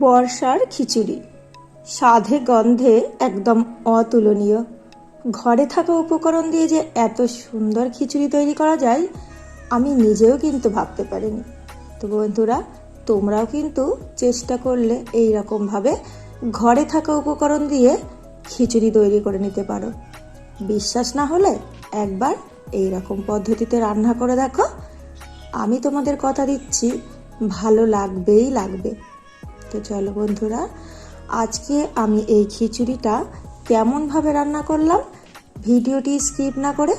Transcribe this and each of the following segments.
বর্ষার খিচুড়ি। স্বাদে গন্ধে একদম অতুলনীয়। ঘরে থাকা উপকরণ দিয়ে যে এত সুন্দর খিচুড়ি তৈরি করা যায়, আমি নিজেও কিন্তু ভাবতে পারিনি। তো বন্ধুরা, তোমরাও কিন্তু চেষ্টা করলে এই রকমভাবে ঘরে থাকা উপকরণ দিয়ে খিচুড়ি তৈরি করে নিতে পারো। বিশ্বাস না হলে একবার এই রকম পদ্ধতিতে রান্না করে দেখো। আমি তোমাদের কথা দিচ্ছি, ভালো লাগবেই লাগবে। তো চলো বন্ধুরা, আজকে আমি এই খিচুড়িটা কেমনভাবে রান্না করলাম ভিডিওটি স্কিপ না করে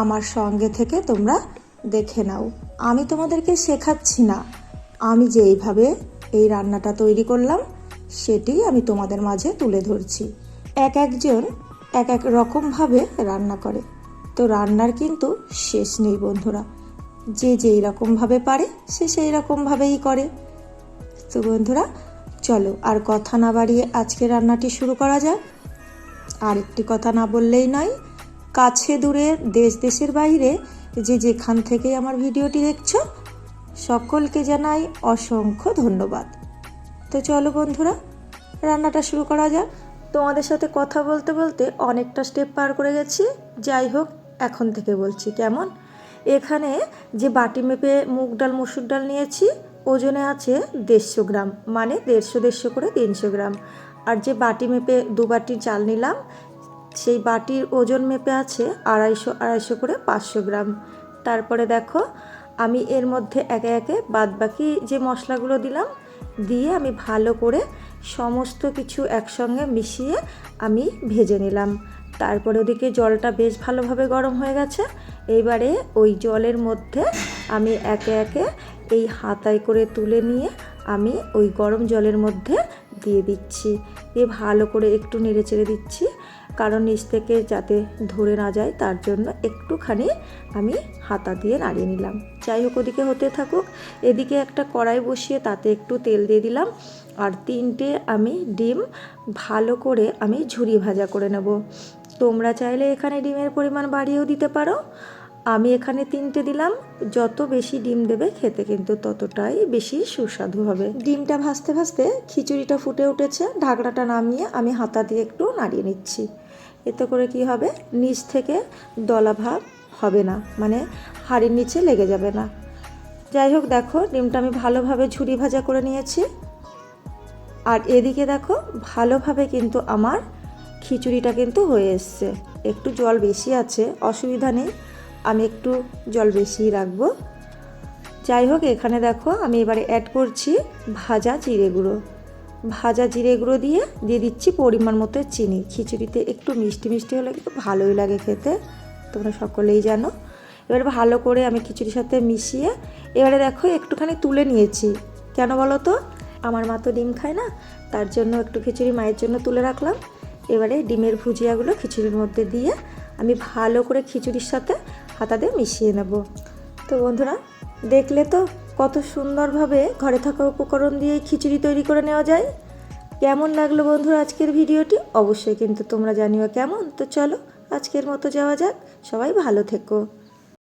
আমার সঙ্গে থেকে তোমরা দেখে নাও। আমি তোমাদেরকে শেখাচ্ছি না, আমি যেইভাবে এই রান্নাটা তৈরি করলাম সেটি আমি তোমাদের মাঝে তুলে ধরছি। এক একজন এক এক রকমভাবে রান্না করে। তো রান্নার কিন্তু শেষ নেই বন্ধুরা, যে যেই রকমভাবে পারে সে সেই রকমভাবেই করে। তো বন্ধুরা চলো, আর কথা না বাড়িয়ে আজকে রান্নাটি শুরু করা যাক। আর একটি কথা না বললেই নয়, কাছে দূরে, দেশ দেশের বাইরে, যে যেখান থেকে আমার ভিডিওটি দেখছ, সকলকে জানাই অসংখ্য ধন্যবাদ। তো চলো বন্ধুরা, রান্নাটা শুরু করা যাক। তোমাদের সাথে কথা বলতে বলতে অনেকটা স্টেপ পার করে গেছি। যাই হোক, এখন থেকে বলছি কেমন? এখানে যে বাটি মেপে মুগ ডাল, মুসুর ডাল নিয়েছি ওজনে আছে দেড়শো গ্রাম মানে দেড়শো দেড়শো করে তিনশো গ্রাম। আর যে বাটি মেপে দু বাটি চাল নিলাম, সেই বাটির ওজন মেপে আছে আড়াইশো আড়াইশো করে পাঁচশো গ্রাম। তারপরে দেখো, আমি এর মধ্যে একে একে বাদ বাকি যে মশলাগুলো দিলাম, দিয়ে আমি ভালো করে সমস্ত কিছু একসঙ্গে মিশিয়ে আমি ভেজে নিলাম। তারপরে ওদিকে জলটা বেশ ভালোভাবে গরম হয়ে গেছে। এইবারে ওই জলের মধ্যে আমি একে একে এই হাতায় করে তুলে নিয়ে আমি ওই গরম জলের মধ্যে দিয়ে দিচ্ছি। দিয়ে ভালো করে একটু নেড়ে চেড়ে দিচ্ছি। কারণ নিচ থেকে যাতে ধরে না যায়, তার জন্য একটুখানি আমি হাতা দিয়ে নাড়িয়ে নিলাম। যাই হোক, ওদিকে হতে থাকুক। এদিকে একটা কড়াই বসিয়ে তাতে একটু তেল দিয়ে দিলাম। আর তিনটে আমি ডিম ভালো করে আমি ঝুরি ভাজা করে নেব। তোমরা চাইলে এখানে ডিমের পরিমাণ বাড়িয়েও দিতে পারো। আমি এখানে তিনটে দিলাম। যত বেশি ডিম দেবে খেতে কিন্তু ততটাই বেশি সুস্বাদু হবে। ডিমটা ভাজতে ভাজতে খিচুড়িটা ফুটে উঠেছে। ঢাকনাটা নামিয়ে আমি হাতা দিয়ে একটু নাড়িয়ে নিচ্ছি। এতে করে কি হবে? নিচ থেকে দলা ভাব হবে না। মানে হাড়ির নিচে লেগে যাবে না। যাই হোক, দেখো, ডিমটা আমি ভালোভাবে ঝুরি ভাজা করে নিয়েছি। আর এদিকে দেখো, ভালোভাবে কিন্তু আমার খিচুড়িটা কিন্তু হয়ে এসছে। একটু জল বেশি আছে, অসুবিধা নেই। আমি একটু জল বেশিই রাখব। যাই হোক, এখানে দেখো আমি এবারে অ্যাড করছি ভাজা জিরে গুঁড়ো। ভাজা জিরে গুঁড়ো দিয়ে দিয়ে দিচ্ছি পরিমাণ মতো চিনি। খিচুড়িতে একটু মিষ্টি মিষ্টি হলে কিন্তু ভালোই লাগে খেতে, তোমরা সকলেই জানো। এবারে ভালো করে আমি খিচুড়ির সাথে মিশিয়ে এবারে দেখো একটুখানি তুলে নিয়েছি। কেন বলো তো? আমার মা তো ডিম খায় না, তার জন্য একটু খিচুড়ি মায়ের জন্য তুলে রাখলাম। এবারে ডিমের ভুজিয়াগুলো খিচুড়ির মধ্যে দিয়ে আমি ভালো করে খিচুড়ির সাথে হাতা দিয়ে মিশিয়ে নেব। তো বন্ধুরা, দেখলে তো কত সুন্দরভাবে ঘরে থাকা উপকরণ দিয়ে খিচুড়ি তৈরি করে নেওয়া যায়। কেমন লাগল বন্ধুরা আজকের ভিডিওটি? অবশ্যই কিন্তু তোমরা জানিও কেমন। তো চলো, আজকের মতো যাওয়া যাক। সবাই ভালো থেকো।